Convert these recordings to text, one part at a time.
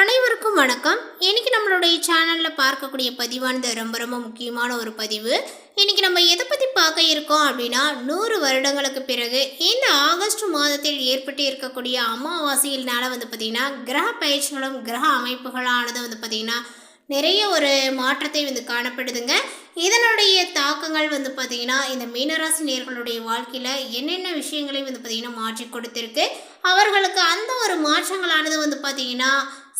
அனைவருக்கும் வணக்கம். இன்னைக்கு நம்மளுடைய சேனலில் பார்க்கக்கூடிய பதிவானது ரொம்ப ரொம்ப முக்கியமான ஒரு பதிவு. இன்னைக்கு நம்ம எதை பற்றி பார்க்க இருக்கோம் அப்படின்னா நூறு வருடங்களுக்கு பிறகு இந்த ஆகஸ்ட் மாதத்தில் ஏற்பட்டு இருக்கக்கூடிய அமாவாசையினால் வந்து பார்த்திங்கன்னா கிரக பயிற்சிகளும் கிரக அமைப்புகளானது வந்து பார்த்திங்கன்னா நிறைய ஒரு மாற்றத்தை வந்து காணப்படுதுங்க. இதனுடைய தாக்கங்கள் வந்து பார்த்திங்கன்னா இந்த மீனராசி நேர்களுடைய வாழ்க்கையில் என்னென்ன விஷயங்களை வந்து பார்த்திங்கன்னா மாற்றி கொடுத்துருக்கு. அவர்களுக்கு அந்த ஒரு மாற்றங்களானது வந்து பார்த்திங்கன்னா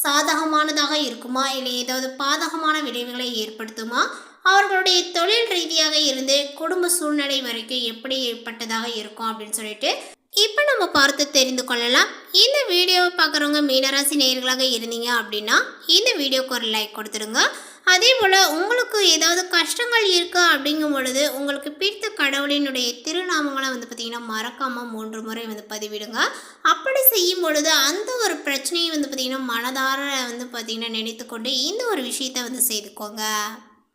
சாதகமானதாக இருக்குமா? இல்லை ஏதாவது பாதகமான விளைவுகளை ஏற்படுத்துமா? அவர்களுடைய தொழில் ரீதியாக இருந்து குடும்ப சூழ்நிலை வரைக்கும் எப்படி ஏற்பட்டதாக இருக்கும் அப்படின்னு சொல்லிட்டு இப்போ நம்ம பார்த்து தெரிந்து கொள்ளலாம். இந்த வீடியோவை பார்க்குறவங்க மீனராசி நேயர்களாக இருந்தீங்க அப்படின்னா இந்த வீடியோக்கு ஒரு லைக் கொடுத்துருங்க அதே போல் உங்களுக்கு ஏதாவது கஷ்டங்கள் இருக்கா அப்படிங்கும் பொழுது உங்களுக்கு பிடித்த கடவுளினுடைய திருநாமங்களை வந்து பார்த்திங்கன்னா மறக்காமல் மூன்று முறை வந்து பதிவிடுங்க. அப்படி செய்யும் பொழுது அந்த ஒரு பிரச்சனையை வந்து பார்த்திங்கன்னா மனதார வந்து பார்த்திங்கன்னா நினைத்து கொண்டு இந்த ஒரு விஷயத்தை வந்து செய்துக்கோங்க.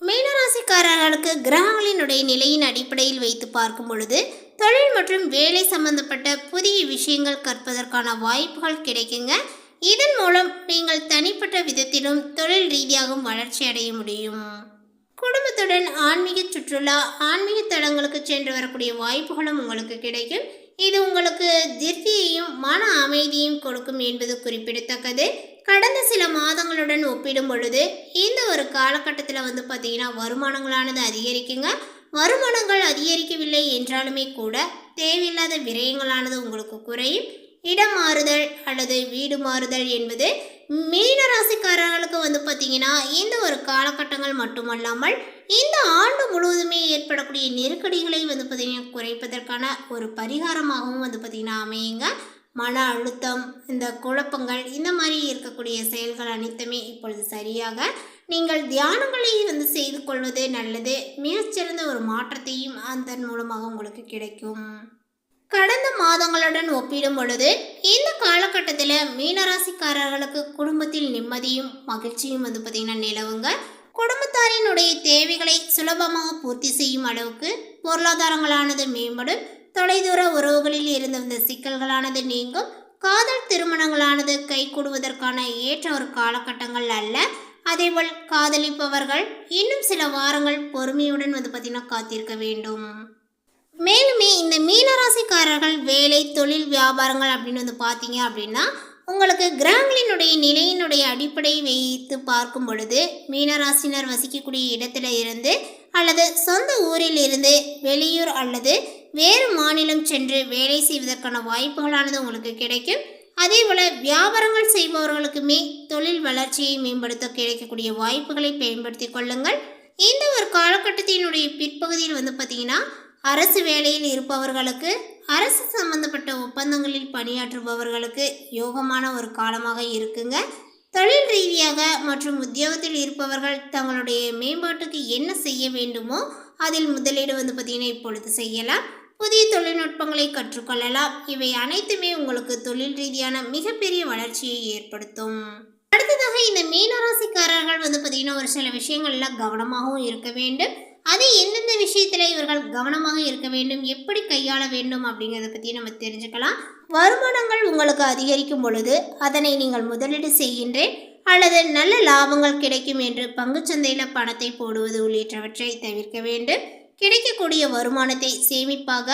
மீனராசிக்காரர்களுக்கு கிரகங்களினுடைய நிலையின் அடிப்படையில் வைத்து பார்க்கும் பொழுது தொழில் மற்றும் வேலை சம்பந்தப்பட்ட புதிய விஷயங்கள் கற்பதற்கான வாய்ப்புகள் கிடைக்குங்க. இதன் மூலம் நீங்கள் தனிப்பட்ட விதத்திலும் தொழில் ரீதியாகவும் வளர்ச்சி அடைய முடியும். குடும்பத்துடன் ஆன்மீக சுற்றுலா ஆன்மீக தலங்களுக்கு சென்று வரக்கூடிய வாய்ப்புகளும் உங்களுக்கு கிடைக்கும். இது உங்களுக்கு திருப்தியையும் மன அமைதியையும் கொடுக்கும் என்பது குறிப்பிடத்தக்கது. கடந்த சில மாதங்களுடன் ஒப்பிடும் பொழுது இந்த ஒரு காலகட்டத்தில் வந்து பார்த்தீங்கன்னா வருமானங்களானது அதிகரிக்குங்க. வருமானங்கள் அதிகரிக்கவில்லை என்றாலுமே கூட தேவையில்லாத விரயங்களானது உங்களுக்கு குறையும். இடம் மாறுதல் அல்லது வீடு மாறுதல் என்பது மீன ராசிக்காரர்களுக்கு வந்து பார்த்தீங்கன்னா இந்த ஒரு காலகட்டங்கள் மட்டுமல்லாமல் இந்த ஆண்டு முழுவதுமே ஏற்படக்கூடிய நெருக்கடிகளை வந்து பார்த்திங்கன்னா குறைப்பதற்கான ஒரு பரிகாரமாகவும் வந்து பார்த்திங்கன்னா அமையுங்க. மன அழுத்தம் இந்த குழப்பங்கள் இந்த மாதிரி இருக்கக்கூடிய செயல்கள் அனைத்துமே இப்பொழுது சரியாக நீங்கள் தியானங்களை வந்து செய்து கொள்வது நல்லது. மிகச்சிறந்த ஒரு மாற்றத்தையும் அதன் மூலமாக உங்களுக்கு கிடைக்கும். கடந்த மாதங்களுடன் ஒப்பிடும் பொழுது இந்த காலகட்டத்தில் மீனராசிக்காரர்களுக்கு குடும்பத்தில் நிம்மதியும் மகிழ்ச்சியும் வந்து பார்த்திங்கன்னா நிலவுங்க. குடும்பத்தாரினுடைய தேவைகளை சுலபமாக பூர்த்தி செய்யும் அளவுக்கு பொருளாதாரங்களானது மேம்படும். தொலைதூர உறவுகளில் இருந்து வந்த சிக்கல்களானது நீங்கும். காதல் திருமணங்களானது கைகூடுவதற்கான ஏற்ற ஒரு காலகட்டங்கள் அல்ல. அதேபோல் காதலிப்பவர்கள் இன்னும் சில வாரங்கள் பொறுமையுடன் வந்து பார்த்திங்கன்னா காத்திருக்க வேண்டும். மேலுமே இந்த மீனராசிக்காரர்கள் வேலை தொழில் வியாபாரங்கள் அப்படின்னு வந்து பார்த்தீங்க அப்படின்னா உங்களுக்கு கிரகங்களினுடைய நிலையினுடைய அடிப்படையை வைத்து பார்க்கும் பொழுது மீனராசினர் வசிக்கக்கூடிய இடத்துல இருந்து அல்லது சொந்த ஊரில் இருந்து வெளியூர் அல்லது வேறு மாநிலம் சென்று வேலை செய்வதற்கான வாய்ப்புகளானது உங்களுக்கு கிடைக்கும். அதே போல் வியாபாரங்கள் செய்பவர்களுக்குமே தொழில் வளர்ச்சியை மேம்படுத்த கிடைக்கக்கூடிய வாய்ப்புகளை பயன்படுத்தி கொள்ளுங்கள். இந்த ஒரு காலகட்டத்தினுடைய பிற்பகுதியில் வந்து பார்த்திங்கன்னா அரசு வேலையில் இருப்பவர்களுக்கு அரசு சம்பந்தப்பட்ட ஒப்பந்தங்களில் பணியாற்றுபவர்களுக்கு யோகமான ஒரு காலமாக இருக்குங்க. தொழில் ரீதியாக மற்றும் உத்தியோகத்தில் இருப்பவர்கள் தங்களுடைய மேம்பாட்டுக்கு என்ன செய்ய வேண்டுமோ அதில் முதலீடு வந்து பார்த்திங்கன்னா இப்பொழுது செய்யலாம். புதிய தொழில்நுட்பங்களை கற்றுக்கொள்ளலாம். இவை அனைத்துமே உங்களுக்கு தொழில் ரீதியான மிகப்பெரிய வளர்ச்சியை ஏற்படுத்தும். அடுத்ததாக இந்த மீனராசிக்காரர்கள் வந்து பார்த்திங்கன்னா ஒரு சில விஷயங்களில் கவனமாகவும் இருக்க வேண்டும். அது எந்தெந்த விஷயத்தில் இவர்கள் கவனமாக இருக்க வேண்டும் எப்படி கையாள வேண்டும் அப்படிங்கிறத பற்றி நம்ம தெரிஞ்சுக்கலாம். வருமானங்கள் உங்களுக்கு அதிகரிக்கும் பொழுது அதனை நீங்கள் முதலீடு செய்கின்றேன் அல்லது நல்ல லாபங்கள் கிடைக்கும் என்று பங்குச்சந்தையில் பணத்தை போடுவது உள்ளிட்டவற்றை தவிர்க்க வேண்டும். கிடைக்கக்கூடிய வருமானத்தை சேமிப்பாக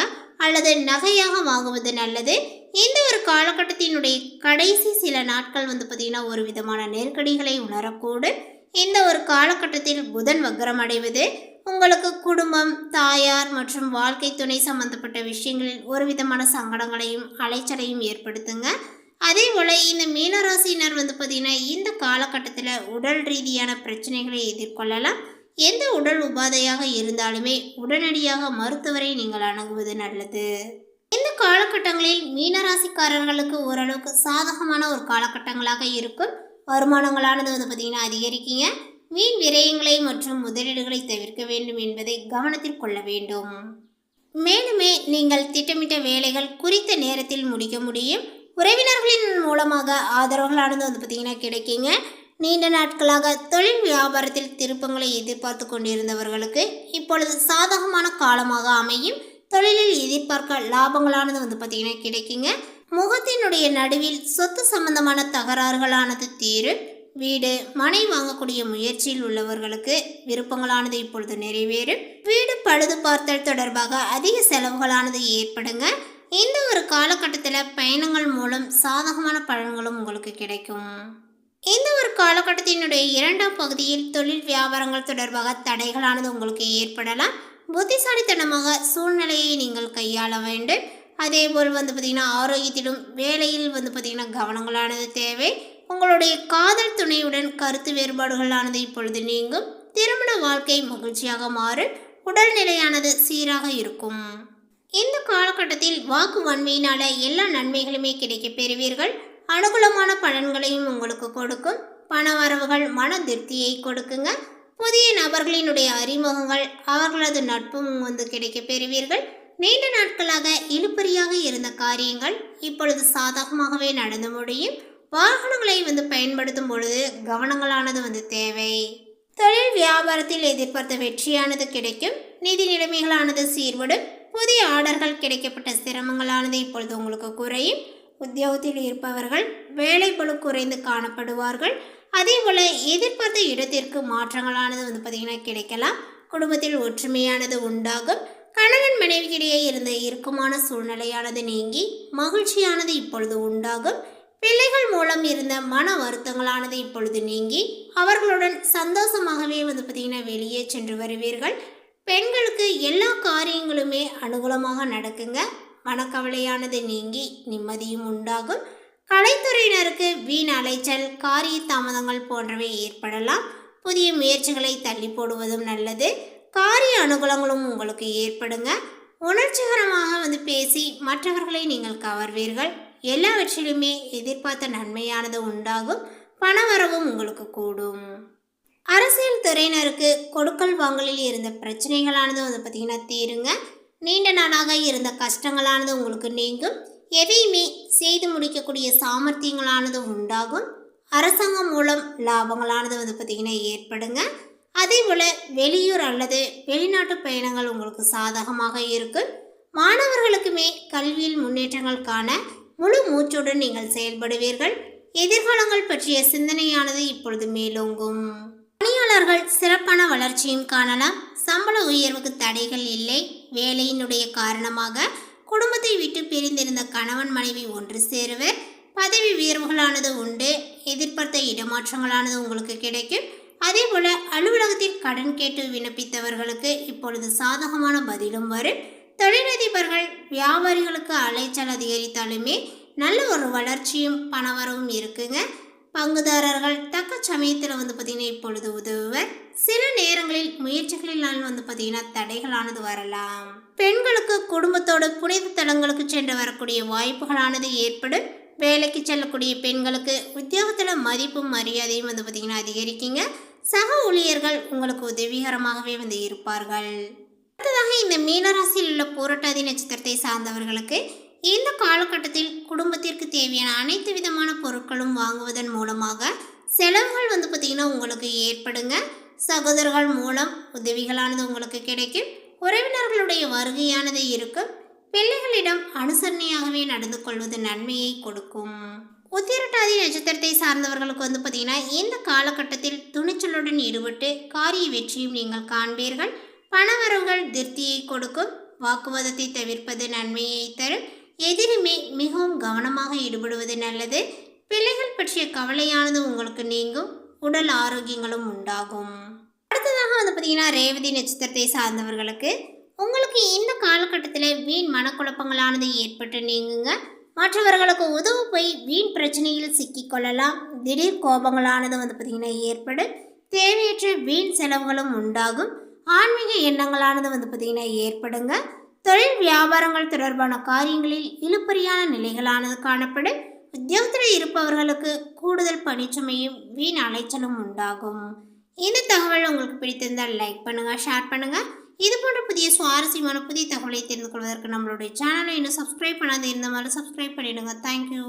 அல்லது நகையாக வாங்குவது நல்லது. இந்த ஒரு காலகட்டத்தினுடைய கடைசி சில நாட்கள் வந்து பார்த்திங்கன்னா ஒரு விதமான நெருக்கடிகளை உணரக்கூடும். இந்த ஒரு காலகட்டத்தில் புதன் வக்ரம் அடைவது உங்களுக்கு குடும்பம் தாயார் மற்றும் வாழ்க்கை துணை சம்பந்தப்பட்ட விஷயங்களில் ஒரு விதமான சங்கடங்களையும் அலைச்சலையும் ஏற்படுத்துங்க. அதே போல் இந்த மீனராசினர் வந்து பார்த்திங்கன்னா இந்த காலகட்டத்தில் உடல் ரீதியான பிரச்சனைகளை எதிர்கொள்ளலாம். எந்த உடல் உபாதையாக இருந்தாலுமே உடனடியாக மருத்துவரை நீங்கள் அணுகுவது நல்லது. இந்த காலகட்டங்களில் மீனராசிக்காரர்களுக்கு ஓரளவுக்கு சாதகமான ஒரு காலகட்டங்களாக இருக்கும். வருமானங்களானது வந்து பார்த்திங்கன்னா அதிகரிக்குங்க. வீண் விரயங்களை மற்றும் முதலீடுகளை தவிர்க்க வேண்டும் என்பதை கவனத்தில் கொள்ள வேண்டும். மேலுமே நீங்கள் திட்டமிட்ட வேலைகள் குறித்த நேரத்தில் முடிக்க முடியும். உறவினர்களின் மூலமாக ஆதரவுகளானது வந்து பார்த்திங்கன்னா கிடைக்குங்க. நீண்ட நாட்களாக தொழில் வியாபாரத்தில் திருப்பங்களை எதிர்பார்த்து கொண்டிருந்தவர்களுக்கு இப்பொழுது சாதகமான காலமாக அமையும். தொழிலில் எதிர்பார்க்க லாபங்களானது வந்து பார்த்திங்கன்னா கிடைக்குங்க. முகத்தினுடைய நடுவில் சொத்து சம்பந்தமான தகராறுகளானது தீரும். வீடு மனை வாங்கக்கூடிய முயற்சியில் உள்ளவர்களுக்கு விருப்பங்களானது இப்பொழுது நிறைவேறும். வீடு பழுது பார்த்தல் தொடர்பாக அதிக செலவுகளானது ஏற்படுங்க. இந்த ஒரு காலகட்டத்தில் பயணங்கள் மூலம் சாதகமான பலன்களும் உங்களுக்கு கிடைக்கும். இந்த ஒரு காலகட்டத்தினுடைய இரண்டாம் பகுதியில் தொழில் வியாபாரங்கள் தொடர்பாக தடைகளானது உங்களுக்கு ஏற்படலாம். புத்திசாலித்தனமாக சூழ்நிலையை நீங்கள் கையாள வேண்டும். அதே போல் வந்து பார்த்திங்கன்னா ஆரோக்கியத்திலும் வேலையில் வந்து பார்த்திங்கன்னா கவனங்களானது தேவை. உங்களுடைய காதல் துணையுடன் கருத்து வேறுபாடுகளானது இப்பொழுது நீங்கும். திருமண வாழ்க்கை மகிழ்ச்சியாக மாறும். உடல்நிலையானது சீராக இருக்கும். இந்த காலகட்டத்தில் வாக்கு வன்மையினால எல்லா நன்மைகளுமே கிடைக்கப் பெறுவீர்கள். அனுகூலமான பலன்களையும் உங்களுக்கு கொடுக்கும். பண வரவுகள் மன திருப்தியை கொடுக்குங்க. புதிய நபர்களினுடைய அறிமுகங்கள் அவர்களது நட்பும் வந்து கிடைக்கப் பெறுவீர்கள். நீண்ட நாட்களாக இழுபறியாக இருந்த காரியங்கள் இப்பொழுது சாதகமாகவே நடந்து முடியும். வாகனங்களை வந்து பயன்படுத்தும் பொழுது கவனங்களானது வந்து தேவை. தொழில் வியாபாரத்தில் எதிர்பார்த்த வெற்றியானது கிடைக்கும். நிதி நிலைமைகளானது சீர்படும். புதிய ஆர்டர்கள் கிடைக்கப்பட்ட சிரமங்களானது இப்பொழுது உங்களுக்கு குறையும். உத்தியோகத்தில் இருப்பவர்கள் வேலை பொழு குறைந்து காணப்படுவார்கள். அதே போல் எதிர்பார்த்த இடத்திற்கு மாற்றங்களானது வந்து பார்த்திங்கன்னா கிடைக்கலாம். குடும்பத்தில் ஒற்றுமையானது உண்டாகும். கணவன் மனைவிக்கிடையே இருந்த இறுக்கமான சூழ்நிலையானது நீங்கி மகிழ்ச்சியானது இப்பொழுது உண்டாகும். பிள்ளைகள் மூலம் இருந்த மன வருத்தங்களானது இப்பொழுது நீங்கி அவர்களுடன் சந்தோஷமாகவே வந்து பார்த்திங்கன்னா வெளியே சென்று வருவீர்கள். பெண்களுக்கு எல்லா காரியங்களுமே அனுகூலமாக நடக்குங்க. மனக்கவலையானது நீங்கி நிம்மதியும் உண்டாகும். கலைத்துறையினருக்கு வீண் அலைச்சல் காரிய தாமதங்கள் போன்றவை ஏற்படலாம். புதிய முயற்சிகளை தள்ளி போடுவதும் நல்லது. காரிய அனுகூலங்களும் உங்களுக்கு ஏற்படுங்க. உணர்ச்சிகரமாக வந்து பேசி மற்றவர்களை நீங்கள் கவர்வீர்கள். எல்லாவற்றிலுமே எதிர்பார்த்த நன்மையானது உண்டாகும். பணவரவும் உங்களுக்கு கூடும். அரசியல் துறையினருக்கு கொடுக்கல் வாங்கலில் இருந்த பிரச்சனைகளானது வந்து பார்த்திங்கன்னா தீருங்க. நீண்ட நாளாக இருந்த கஷ்டங்களானது உங்களுக்கு நீங்கும். எதையுமே செய்து முடிக்கக்கூடிய சாமர்த்தியங்களானது உண்டாகும். அரசாங்கம் மூலம் லாபங்களானது வந்து பார்த்திங்கன்னா ஏற்படுங்க. அதே போல் வெளியூர் அல்லது வெளிநாட்டு பயணங்கள் உங்களுக்கு சாதகமாக இருக்கும் மாணவர்களுக்குமே கல்வியில் முன்னேற்றங்கள் காண முழு மூச்சுடன் நீங்கள் செயல்படுவீர்கள். எதிர்காலங்கள் பற்றிய சிந்தனையானது இப்பொழுது மேலோங்கும். பணியாளர்கள் சிறப்பான வளர்ச்சியும் காணலாம். சம்பள உயர்வுக்கு தடைகள் இல்லை. வேலையினுடைய காரணமாக குடும்பத்தை விட்டு பிரிந்திருந்த கணவன் மனைவி ஒன்று சேருவர். பதவி உயர்வுகளானது உண்டு. எதிர்பார்த்த இடமாற்றங்களானது உங்களுக்கு கிடைக்கும். அதே போல அலுவலகத்தில் கடன் கேட்டு விண்ணப்பித்தவர்களுக்கு இப்பொழுது சாதகமான பதிலும் வரும். தொழிலதிபர்கள் வியாபாரிகளுக்கு அலைச்சல் அதிகரித்தாலுமே நல்ல ஒரு வளர்ச்சியும் பணவரவும் இருக்குங்க. பங்குதாரர்கள் தக்க சமயத்தில் வந்து பார்த்திங்கன்னா இப்பொழுது உதவுவர். சில நேரங்களில் முயற்சிகளினால் வந்து பார்த்திங்கன்னா தடைகளானது வரலாம். பெண்களுக்கு குடும்பத்தோடு புனித தலங்களுக்கு சென்று வரக்கூடிய வாய்ப்புகளானது ஏற்படும். வேலைக்கு செல்லக்கூடிய பெண்களுக்கு உத்தியோகத்தில் மதிப்பும் மரியாதையும் வந்து பார்த்திங்கன்னா அதிகரிக்குங்க. சக ஊழியர்கள் உங்களுக்கு உதவிகரமாகவே வந்து இருப்பார்கள். அடுத்ததாக இந்த மீனராசியில் உள்ள போராட்டாதி நட்சத்திரத்தை சார்ந்தவர்களுக்கு இந்த காலகட்டத்தில் குடும்பத்திற்கு தேவையான அனைத்து விதமான பொருட்களும் வாங்குவதன் மூலமாக செலவுகள் வந்து பார்த்திங்கன்னா உங்களுக்கு ஏற்படுங்க. சகோதரர்கள் மூலம் உதவிகளானது உங்களுக்கு கிடைக்கும். உறவினர்களுடைய வருகையானது இருக்கும். பிள்ளைகளிடம் அனுசரணையாகவே நடந்து கொள்வது நன்மையை கொடுக்கும். உத்திரட்டாதி நட்சத்திரத்தை சார்ந்தவர்களுக்கு வந்து பார்த்திங்கன்னா இந்த காலகட்டத்தில் துணிச்சலுடன் ஈடுபட்டு காரிய வெற்றியும் நீங்கள் காண்பீர்கள். பணவரவுகள் திருப்தியை கொடுக்கும். வாக்குவாதத்தை தவிர்ப்பது நன்மையை தரும். எதிரிமே மிகவும் கவனமாக ஈடுபடுவது நல்லது. பிள்ளைகள் பற்றிய கவலையானது உங்களுக்கு நீங்கும். உடல் ஆரோக்கியங்களும் உண்டாகும். அடுத்ததாக வந்து பார்த்தீங்கன்னா ரேவதி நட்சத்திரத்தை சார்ந்தவர்களுக்கு உங்களுக்கு இந்த காலகட்டத்தில் வீண் மனக்குழப்பங்களானது ஏற்பட்டு நீங்குங்க. மற்றவர்களுக்கு உதவு போய் வீண் பிரச்சனையில் சிக்கிக்கொள்ளலாம். திடீர் கோபங்களானது வந்து பார்த்திங்கன்னா ஏற்படும் தேவையற்ற வீண் செலவுகளும் உண்டாகும். ஆன்மீக எண்ணங்களானது வந்து பார்த்திங்கன்னா ஏற்படுங்க. தொழில் வியாபாரங்கள் தொடர்பான காரியங்களில் இழுப்பறியான நிலைகளானது காணப்படும். உத்தியோகத்தில் இருப்பவர்களுக்கு கூடுதல் பணிச்சுமையும் வீண் அலைச்சலும் உண்டாகும். இந்த தகவல் உங்களுக்கு பிடித்திருந்தால் லைக் பண்ணுங்கள் ஷேர் பண்ணுங்கள் இது போன்ற புதிய சுவாரஸ்யமான புதிய தகவலை தெரிந்து கொள்வதற்கு நம்மளுடைய சேனலை இன்னும் சப்ஸ்கிரைப் பண்ணாது இருந்த மாதிரி சப்ஸ்கிரைப் பண்ணிவிடுங்க தேங்க்யூ